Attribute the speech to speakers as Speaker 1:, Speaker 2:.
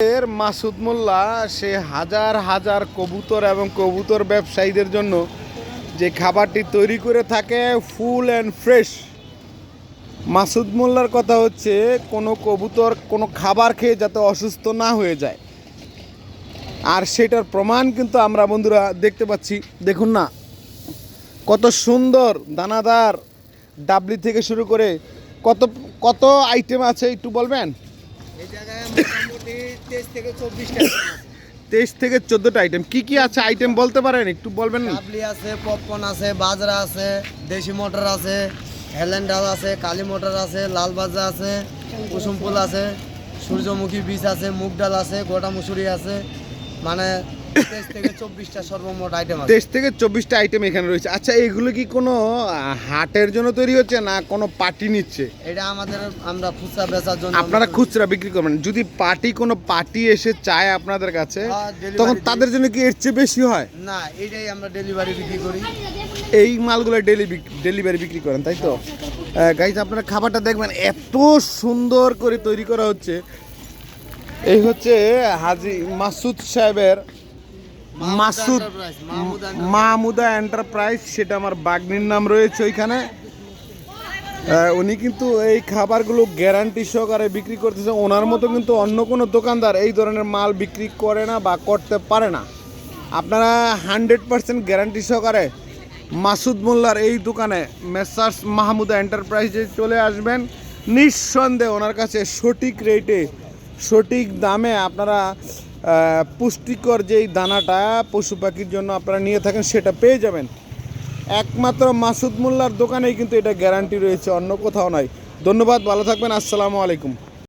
Speaker 1: এর মাসুদ মোল্লা, সে হাজার হাজার কবুতর এবং কবুতর ব্যবসায়ীদের জন্য যে খাবারটি তৈরি করে থাকে ফুল অ্যান্ড ফ্রেশ। মাসুদ মোল্লার কথা হচ্ছে, কোনো কবুতর কোনো খাবার খেয়ে যাতে অসুস্থ না হয়ে যায়। আর সেটার প্রমাণ কিন্তু আমরা বন্ধুরা দেখতে পাচ্ছি। দেখুন না, কত সুন্দর দানাদার ডাবলি থেকে শুরু করে কত কত আইটেম আছে একটু বলবেন?
Speaker 2: তেইশ থেকে
Speaker 1: চোদ্দোটা আইটেম কি কি আছে আইটেম বলতে পারেন? একটু বলবেন।
Speaker 2: কাবলি আছে পপকর্ন আছে বাজরা আছে দেশি মটর আছে হেলেন ডাল আছে কালী মটর আছে লাল বাজরা আছে কুসুম ফুল আছে সূর্যমুখী বীজ আছে মুগ ডাল আছে গোটা মুসুরি আছে। মানে তেইশ থেকে চব্বিশটা সর্বমোট আইটেম
Speaker 1: তেইশ থেকে চব্বিশটা আইটেম এখানে রয়েছে। আচ্ছা এগুলো কি কোনো হাটের জন্য তৈরি হচ্ছে না কোনো পার্টি নিচ্ছে?
Speaker 2: এটা আমাদের আমরা খুচরা বেচার জন্য
Speaker 1: আপনারা খুচরা বিক্রি করবেন। যদি পার্টি কোনো পার্টি এসে চায় আপনাদের কাছে
Speaker 2: হ্যাঁ,
Speaker 1: তখন তাদের জন্য কি এর চেয়ে বেশি হয়?
Speaker 2: না এটাই আমরা ডেলিভারি বিক্রি করি।
Speaker 1: এই মালগুলো ডেলি ডেলিভারি বিক্রি করেন তাই তো? গাইজ আপনারা খাবারটা দেখবেন এত সুন্দর করে তৈরি করা হচ্ছে। এই হচ্ছে হাজি মাসুদ সাহেবের মাসুদ।
Speaker 2: মাহমুদা
Speaker 1: এন্টারপ্রাইজ, সেটা আমার বাগনির নাম রয়েছে ওইখানে। উনি কিন্তু এই খাবারগুলো গ্যারান্টি সহকারে বিক্রি করতেছে। ওনার মতো কিন্তু অন্য কোনো দোকানদার এই ধরনের মাল বিক্রি করে না বা করতে পারে না। আপনারা হান্ড্রেড পার্সেন্ট গ্যারান্টি সহকারে মাসুদ মোল্লার এই দোকানে মেসার্স মাহমুদা এন্টারপ্রাইজে চলে আসবেন। নিঃসন্দেহে ওনার কাছে সঠিক রেটে সঠিক দামে আপনারা পুষ্টিকর যেই দানাটা পশু পাখির জন্য আপনারা নিয়ে থাকেন, সেটা পেয়ে যাবেন। একমাত্র মাসুদ মোল্লার দোকানেই কিন্তু এটা গ্যারান্টি রয়েছে, অন্য কোথাও নয়। ধন্যবাদ, ভালো থাকবেন, আসসালামু আলাইকুম।